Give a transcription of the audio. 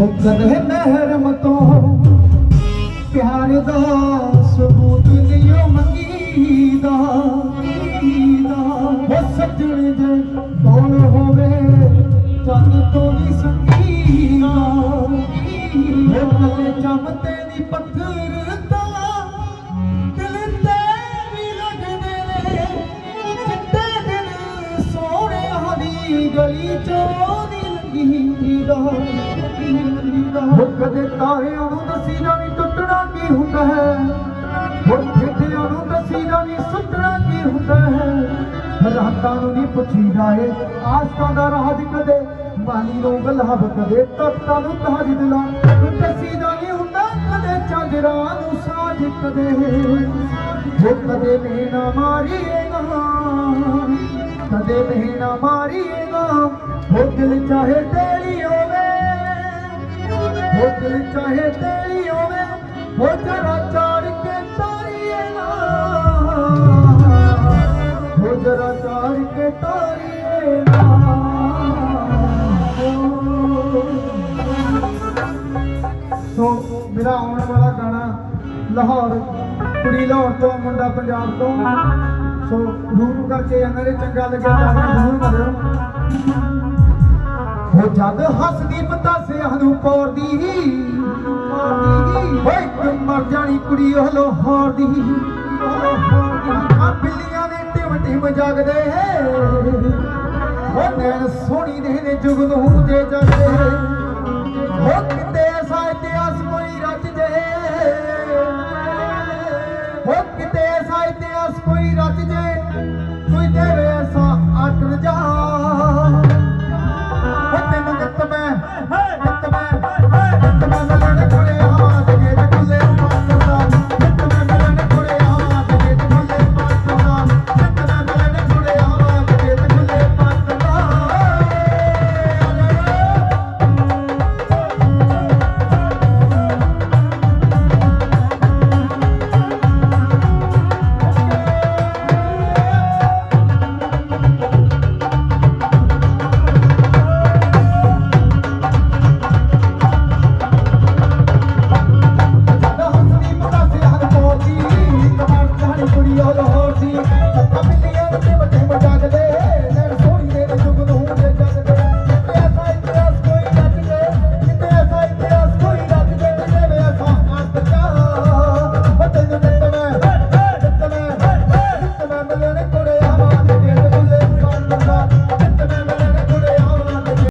ਮੁਕਦੇ ਮਹਿਰਮ ਤੋਂ ਪਿਆਰ ਦਾ ਸਬੂਤ ਨਹੀਂ ਮੰਗੀਦਾ ਮੰਗੀਦਾ। ਉਹ ਸੱਜਣ ਦੇ ਕੋਲ ਹੋਵੇ, ਚੰਨ ਤੋਂ ਵੀ ਸੰਗੀਨਾ। ਉਹ ਕੱਲੇ ਚਮਤੇ ਦੀ ਪੱਥਰ ਤਾਂ ਗਲੀ ਚੋਂ ਦੀ ਕਦੇ ਤਾਰਿਆਂ ਨੂੰ ਦਸੀਦਾ ਨਹੀਂ ਟੁੱਟਣਾ ਕੀ ਹੁੰਦਾ ਹੈ। ਹੁਣ ਖੇਡਿਆਂ ਨੂੰ ਦਸੀਦਾ ਨਹੀਂ ਸੁੱਟਣਾ ਕੀ ਹੁੰਦਾ ਹੈ। ਰਾਤਾਂ ਨੂੰ ਨਹੀਂ ਪੁੱਛੀਦਾ ਏ ਆਸ਼ਕਾਂ ਦਾ ਰਾਜ ਕਦੇ, ਮਾਲੀ ਨੂੰ ਗਲਾਬ ਕਦੇ, ਤਖਤਾਂ ਨੂੰ ਤਾਜ ਦਿਲਾਂ ਦਸੀਦਾ ਨਹੀਂ ਹੁੰਦਾ ਕਦੇ, ਚਾਂਦਰਾਂ ਨੂੰ ਸਾਜ ਕਦੇ। ਉਹ ਕਦੇ ਮਾਰੀਏਗਾ, ਕਦੇ ਮੇਨਾ ਮਾਰੀਏਗਾ ਉਹ ਦਿਲ ਚਾਹੇ ਤੇਰੀ ਹੋਵੇ ਉਹ ਦਿਲ ਚਾਹੇ ਤੇਰੀ ਹੋਵੇ ਉਹ ਜਰਾ ਚਾੜ ਕੇ ਤਾਰੀਏ ਨਾ। ਉਹ ਜਰਾ ਚਾੜ ਕੇ ਤਾਰੀਏ ਨਾ। ਸੋ ਮੇਰਾ ਆਉਣ ਵਾਲਾ ਗਾਣਾ ਲਾਹੌਰ, ਕੁੜੀ ਲਾਹੌਰ ਤੋਂ, ਮੁੰਡਾ ਪੰਜਾਬ ਤੋਂ। ਸੋ ਰੂਪ ਕਰਕੇ ਇਹਨਾਂ ਦੇ ਚੰਗਾ ਲੱਗਿਆ ਤਾਂ ਜ਼ਰੂਰ ਕਰਿਓ ਹੋ ਜਦ ਹੱਸਦੀ ਪਤਾਸਿਆਂ ਨੂੰ ਪੌੜਦੀ ਓਏ ਮਰ ਜਾਣੀ ਕੁੜੀ ਉਹ ਲਾਹੌਰ ਆ ਬਿੱਲੀਆਂ ਦੇ ਟਿਮ ਟਿਮ ਜਾਗਦੇ ਉਹ ਨੈਣ ਸੋਹਣੀ ਦੇ ਨੇ ਜੁਗ ਨੂੰ ਜੇ ਜਾਗਦੇ family.